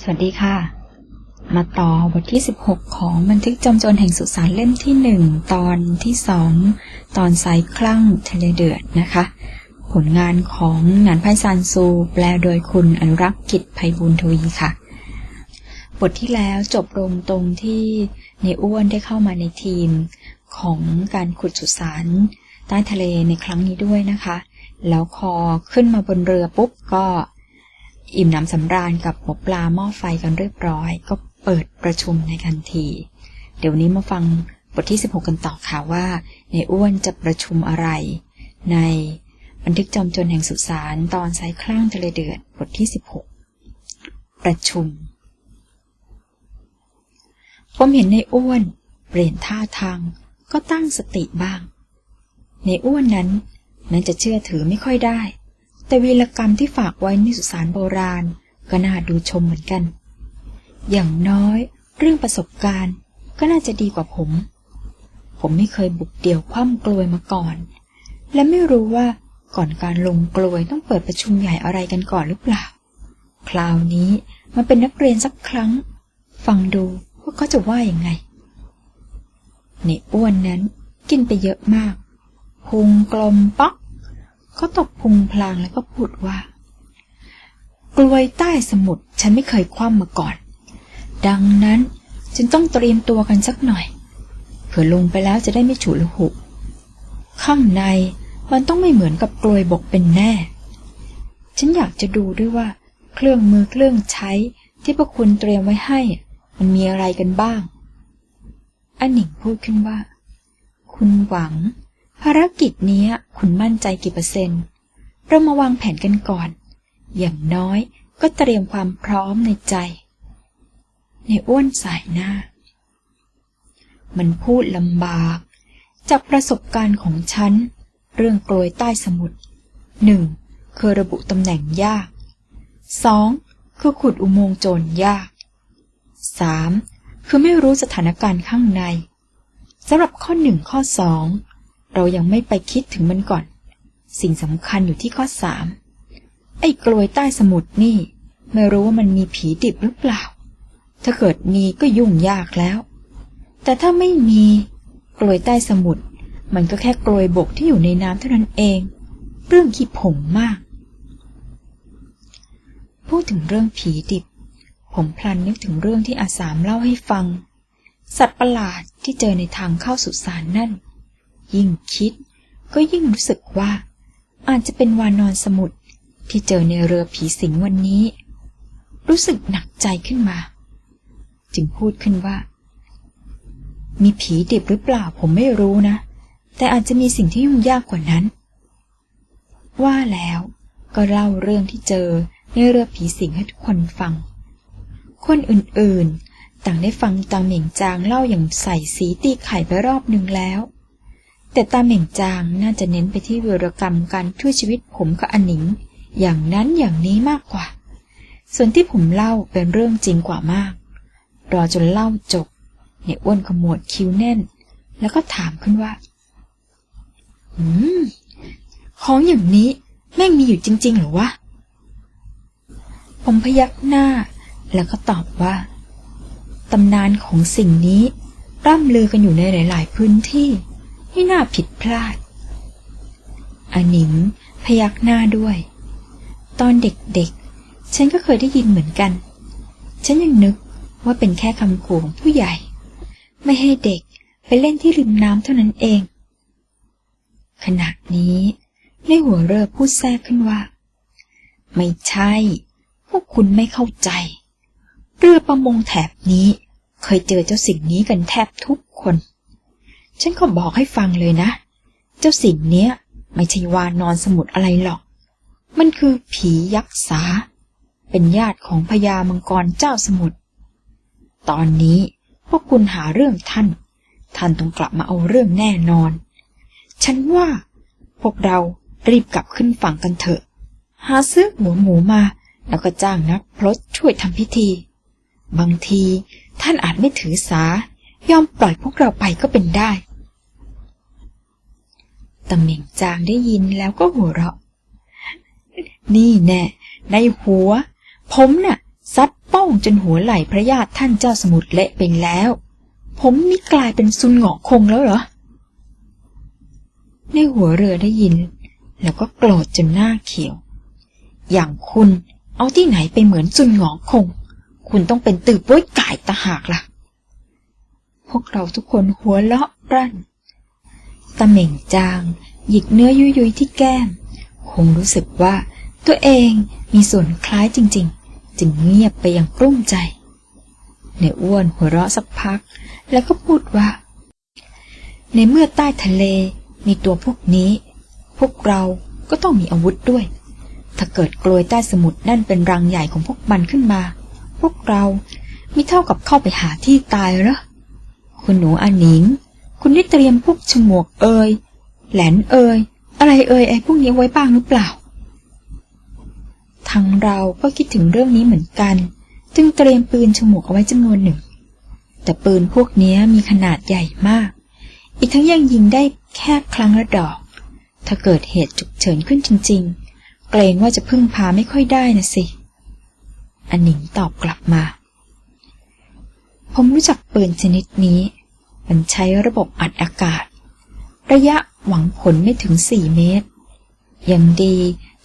สวัสดีค่ะ มาต่อบทที่ 16 ของบันทึกจอมโจรแห่งสุสานเล่มที่ 1 ตอนที่ 2 ตอนสายคลั่งทะเลเดือดนะคะ ผลงานของหนานไพซานซู แปลโดยคุณอนุรักษ์กิจไพบูลย์ทวีค่ะ บทที่แล้วจบลงตรงที่ในอ้วนได้เข้ามาในทีมของการขุดสุสานใต้ทะเลในครั้งนี้ด้วยนะคะ แล้วพอขึ้นมาบนเรือปุ๊บก็ อิ่มหนำสำราญกับหัวปลาหม้อไฟกันเรียบร้อย ก็เปิดประชุมในทันที เดี๋ยวนี้มาฟังบทที่ 16 กันต่อค่ะว่า ในอ้วนจะประชุมอะไร ในบันทึกจอมจนแห่งสุสานตอนสายคลั่งทะเลเดือดบทที่ 16 ประชุม ผมเห็นในอ้วนเปลี่ยนท่าทางก็ตั้งสติบ้าง ในอ้วนนั้นแม้จะเชื่อถือไม่ค่อยได้ แต่วีรกรรมที่ฝากไว้ในสุสานโบราณ ก็น่าดูชมเหมือนกัน อย่างน้อย เรื่องประสบการณ์ก็น่าจะดีกว่าผม ผมไม่เคยบุกเดี่ยวคว่ำกลวยมาก่อน และไม่รู้ว่าก่อนการลงกลวยต้องเปิดประชุมใหญ่อะไรกันก่อนหรือเปล่า คราวนี้มันเป็นนักเรียนสักครั้ง ฟังดูว่าเขาจะว่าอย่างไงในอ้วนนั้นกินไปเยอะมากพุงกลมป๊อก เขาตบพุงพลางแล้วก็พูดว่า กลวยใต้สมุทรฉันไม่เคยคว่ำมาก่อน ดังนั้นจึงต้องเตรียมตัวกันสักหน่อย เผื่อลงไปแล้วจะได้ไม่ฉุละหุข้างในมันต้องไม่เหมือนกับกลวยบกเป็นแน่ ฉันอยากจะดูด้วยว่า เครื่องมือเครื่องใช้ที่พวกคุณเตรียมไว้ให้ มันมีอะไรกันบ้างอันหนิงพูดขึ้นว่า คุณหวัง ภารกิจนี้คุณมั่นใจกี่เปอร์เซ็นต์ เรามาวางแผนกันก่อน อย่างน้อยก็เตรียมความพร้อมในใจ ในอ้วนสายหน้า มันพูดลำบาก จากประสบการณ์ของฉัน เรื่องกลวยใต้สมุทรหนึ่งคือระบุตำแหน่งยากสองคือขุดอุโมงค์โจรยากสามคือไม่รู้สถานการณ์ข้างในสำหรับข้อหนึ่งข้อสอง เรายังไม่ไปคิดถึงมันก่อน สิ่งสำคัญอยู่ที่ข้อสามไอ้กลวยใต้สมุทรนี่ ไม่รู้ว่ามันมีผีดิบหรือเปล่า ถ้าเกิดมีก็ยุ่งยากแล้ว แต่ถ้าไม่มีกลวยใต้สมุทรมันก็แค่กลวยบกที่อยู่ในน้ำเท่านั้นเอง เรื่องขี้ผงมาก พูดถึงเรื่องผีดิบ ผมพลันนึกถึงเรื่องที่อาสามเล่าให้ฟัง สัตว์ประหลาดที่เจอในทางเข้าสุสานนั่น ยิ่งคิด ก็ยิ่งรู้สึกว่า อาจจะเป็นวานอนสมุทรที่เจอในเรือผีสิงวันนี้ รู้สึกหนักใจขึ้นมา จึงพูดขึ้นว่า มีผีดิบหรือเปล่าผมไม่รู้นะ แต่อาจจะมีสิ่งที่ยุ่งยากกว่านั้น ว่าแล้วก็เล่าเรื่องที่เจอในเรือผีสิงให้ทุกคนฟัง คนอื่นๆ ต่างได้ฟังตาเหม่งจางเล่าอย่างใส่สีตีไข่ไปรอบหนึ่งแล้ว แต่ตาเหม่งจางน่าจะเน้นไปที่วีรกรรมการช่วยชีวิตผมกับอนิง อย่างนั้นอย่างนี้มากกว่า ส่วนที่ผมเล่าเป็นเรื่องจริงกว่ามาก รอจนเล่าจบในอ้วนขมวดคิ้วแน่น แล้วก็ถามขึ้นว่า อืม ของอย่างนี้แม่งมีอยู่จริง ๆ หรือวะ ผมพยักหน้า แล้วก็ตอบว่าตำนานของสิ่งนี้ร่ำลือกันอยู่ในหลาย ๆ พื้นที่ ไม่น่าผิดพลาด อนิงพยักหน้าด้วย ตอนเด็กๆ ฉันก็เคยได้ยินเหมือนกัน ฉันยังนึกว่าเป็นแค่คำขู่ของผู้ใหญ่ ไม่ให้เด็กไปเล่นที่ริมน้ำเท่านั้นเอง ขณะนี้ในหัวเรือพูดแทรกขึ้นว่า ไม่ใช่ พวกคุณไม่เข้าใจ เรือประมงแถบนี้เคยเจอเจ้าสิ่งนี้กันแทบทุกคน ฉันขอบอกให้ฟังเลยนะ เจ้าสิ่งเนี้ย ไม่ใช่วานอนสมุทรอะไรหรอก มันคือผียักษ์สา เป็นญาติของพญามังกรเจ้าสมุทรตอนนี้พวกคุณหาเรื่องท่าน ท่านต้องกลับมาเอาเรื่องแน่นอน ฉันว่า พวกเรารีบกลับขึ้นฝั่งกันเถอะ หาซื้อหัวหมูมา แล้วก็จ้างนักพรตช่วยทำพิธี บางทีท่านอาจไม่ถือสายอมปล่อยพวกเราไปก็เป็นได้ ตำเหม่งจางได้ยินแล้วก็หัวเราะ นี่แน่ในหัว ผมน่ะ ซัดป้องจนหัวไหล่พระญาติท่านเจ้าสมุทรเละไปแล้ว ผมนี่กลายเป็นซุนหงอกคงแล้วเหรอ ในหัวเรือได้ยิน แล้วก็โกรธจนหน้าเขียว อย่างคุณเอาที่ไหนไปเหมือนซุนหงอคง คุณต้องเป็นตือป้วยไก่ตะหากล่ะ พวกเราทุกคนหัวเราะรั่น ตะเหม่งจาง หยิกเนื้อยุยยุยที่แก้ม คงรู้สึกว่าตัวเองมีส่วนคล้ายจริง ๆ จึงเงียบไปอย่างกลุ้มใจ ในอ้วนหัวเราะสักพัก แล้วก็พูดว่า ในเมื่อใต้ทะเลมีตัวพวกนี้ พวกเราก็ต้องมีอาวุธด้วย ถ้าเกิดกลวยใต้สมุทรนั่นเป็นรังใหญ่ของพวกมันขึ้นมา พวกเรามิเท่ากับเข้าไปหาที่ตายหรอคุณหนูอาหนิง คุณได้เตรียมพวกฉมวกเอยแหลนเอยอะไรเอยไอ้พวกนี้ไว้บ้างหรือเปล่าทั้งเราก็คิดถึงเรื่องนี้เหมือนกัน จึงเตรียมปืนฉมวกเอาไว้จำนวนหนึ่ง แต่ปืนพวกนี้มีขนาดใหญ่มาก อีกทั้งยังยิงได้แค่ครั้งละดอก ถ้าเกิดเหตุฉุกเฉินขึ้นจริง ๆ เกรงว่าจะพึ่งพาไม่ค่อยได้นะสิ อันหนิงตอบกลับมา ผมรู้จักปืนชนิดนี้ มันใช้ระบบอัดอากาศ ระยะหวังผลไม่ถึง4เมตรยังดี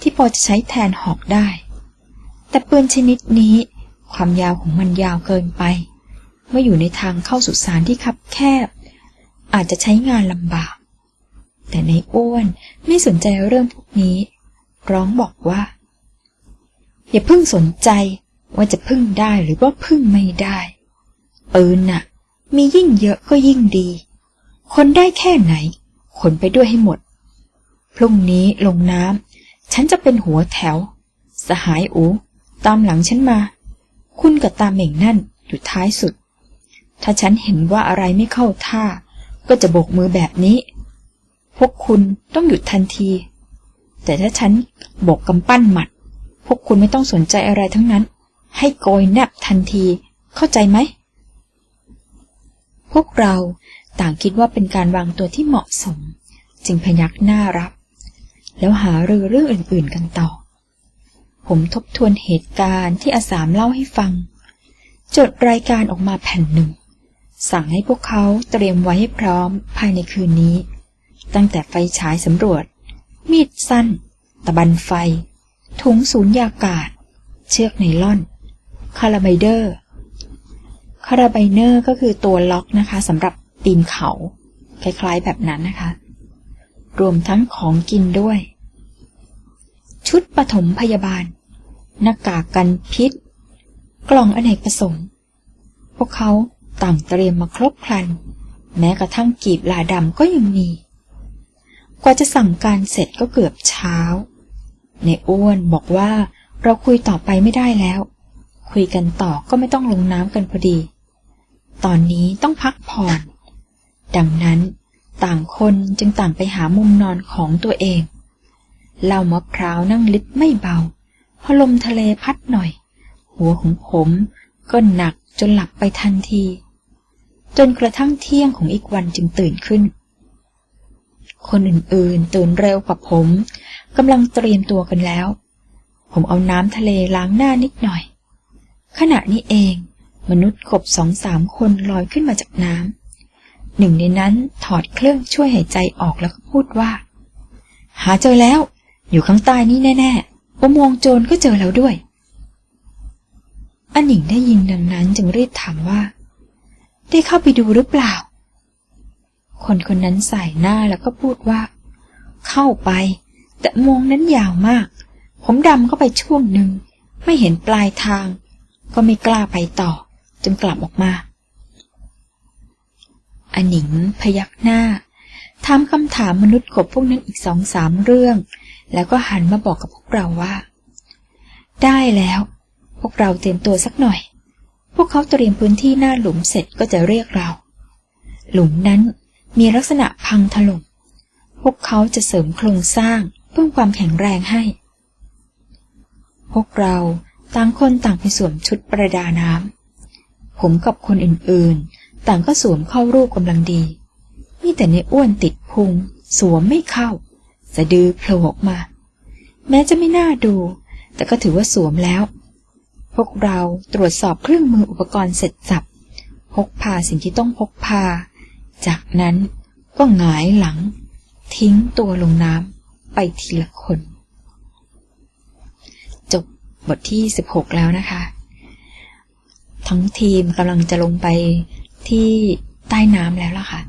ที่พอจะใช้แทนหอกได้ แต่ปืนชนิดนี้ความยาวของมันยาวเกินไป เมื่ออยู่ในทางเข้าสุสานที่คับแคบ อาจจะใช้งานลำบาก แต่ในอ้วนไม่สนใจเรื่องพวกนี้ ร้องบอกว่า อย่าพิ่งสนใจว่าจะพึ่งได้หรือว่าพึ่งไม่ได้ปืนน่ะ มียิ่งเยอะก็ยิ่งดี คนได้แค่ไหน ขนไปด้วยให้หมด พรุ่งนี้ลงน้ำ ฉันจะเป็นหัวแถว สหายอู ตามหลังฉันมา คุณกับตาเหม่งนั่นอยู่ท้ายสุด ถ้าฉันเห็นว่าอะไรไม่เข้าท่า ก็จะโบกมือแบบนี้ พวกคุณต้องหยุดทันที แต่ถ้าฉันโบกกำปั้นหมัด พวกคุณไม่ต้องสนใจอะไรทั้งนั้น ให้โกยแนบทันที เข้าใจไหม พวกเราต่างคิดว่าเป็นการวางตัวที่เหมาะสม จึงพยักหน้ารับ แล้วหารือเรื่องอื่นๆกันต่อ ผมทบทวนเหตุการณ์ที่อาสามเล่าให้ฟัง จดรายการออกมาแผ่นหนึ่ง สั่งให้พวกเขาเตรียมไว้ให้พร้อมภายในคืนนี้ ตั้งแต่ไฟฉายสำรวจ มีดสั้น ตะบันไฟ ถุงสูญยากาศ เชือกไนล่อน คาราไบเดอร์ คาราไบเนอร์ก็คือตัวล็อกนะคะสำหรับปีนเขา คล้ายๆแบบนั้นนะคะ รวมทั้งของกินด้วย ชุดปฐมพยาบาล หน้ากากกันพิษ กล่องอเนกประสงค์ พวกเขาต่างเตรียมมาครบครัน แม้กระทั่งกีบลาดำก็ยังมี กว่าจะสั่งการเสร็จก็เกือบเช้า ในอ้วนบอกว่าเราคุยต่อไปไม่ได้แล้ว คุยกันต่อก็ไม่ต้องลงน้ำกันพอดี ตอนนี้ต้องพักผ่อน ดังนั้นต่างคนจึงต่างไปหามุมนอนของตัวเองเหล้ามะพร้าวนั่งลิบไม่เบา พอลมทะเลพัดหน่อย หัวของผมก็หนักจนหลับไปทันที จนกระทั่งเที่ยงของอีกวันจึงตื่นขึ้น คนอื่นๆ ตื่นเร็วกว่าผมกำลังเตรียมตัวกันแล้ว ผมเอาน้ำทะเลล้างหน้านิดหน่อย ขณะนี้เอง มนุษย์กบสองสามคนลอยขึ้นมาจากน้ำหนึ่งในนั้นถอดเครื่องช่วยหายใจออกแล้วก็พูดว่า หาเจอแล้ว อยู่ข้างใต้นี่แน่ๆอุโมงค์โจรก็เจอแล้วด้วยอันหนิงได้ยินดังนั้นจึงรีบถามว่า ได้เข้าไปดูหรือเปล่า คนคนนั้นใส่หน้าแล้วก็พูดว่า เข้าไป แต่อุโมงนั้นยาวมาก ผมดำเข้าไปช่วงหนึ่ง ไม่เห็นปลายทาง ก็ไม่กล้าไปต่อ จึงกลับออกมาอันหนิงพยักหน้าถามคำถามมนุษย์กบพวกนั้นอีกสองสามเรื่อง แล้วก็หันมาบอกกับพวกเราว่า ได้แล้ว พวกเราเตรียมตัวสักหน่อย พวกเขาเตรียมพื้นที่หน้าหลุมเสร็จก็จะเรียกเรา หลุมนั้นมีลักษณะพังถล่มพวกเขาจะเสริมโครงสร้างเพิ่มความแข็งแรงให้ พวกเราต่างคนต่างไปสวมชุดประดาน้ำ ผมกับคนอื่นๆ ต่างก็สวมเข้ารูปกำลังดี มีแต่ในอ้วนติดพุง สวมไม่เข้า สะดือโผล่ออกมา แม้จะไม่น่าดู แต่ก็ถือว่าสวมแล้ว พวกเราตรวจสอบเครื่องมืออุปกรณ์เสร็จสับ พกพาสิ่งที่ต้องพกพา จากนั้นก็หงายหลัง ทิ้งตัวลงน้ำไปทีละคน จบบทที่ 16 แล้วนะคะ ทั้งทีมกำลังจะลงไปที่ใต้น้ำแล้วล่ะค่ะ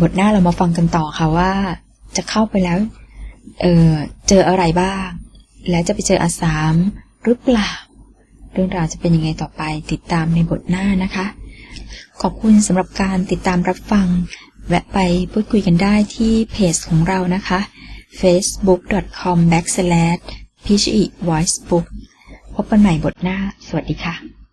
บทหน้าเรามาฟังกันต่อค่ะว่า จะเข้าไปแล้ว เออเจออะไรบ้าง และจะไปเจออาสามหรือเปล่า เรื่องราวจะเป็นยังไงต่อไปติดตามในบทหน้านะคะ ขอบคุณสำหรับการติดตามรับฟัง แวะไปพูดคุยกันได้ที่เพจของเรานะคะ facebook.com backslash p h e voicebook พบกันใหม่บทหน้า สวัสดีค่ะ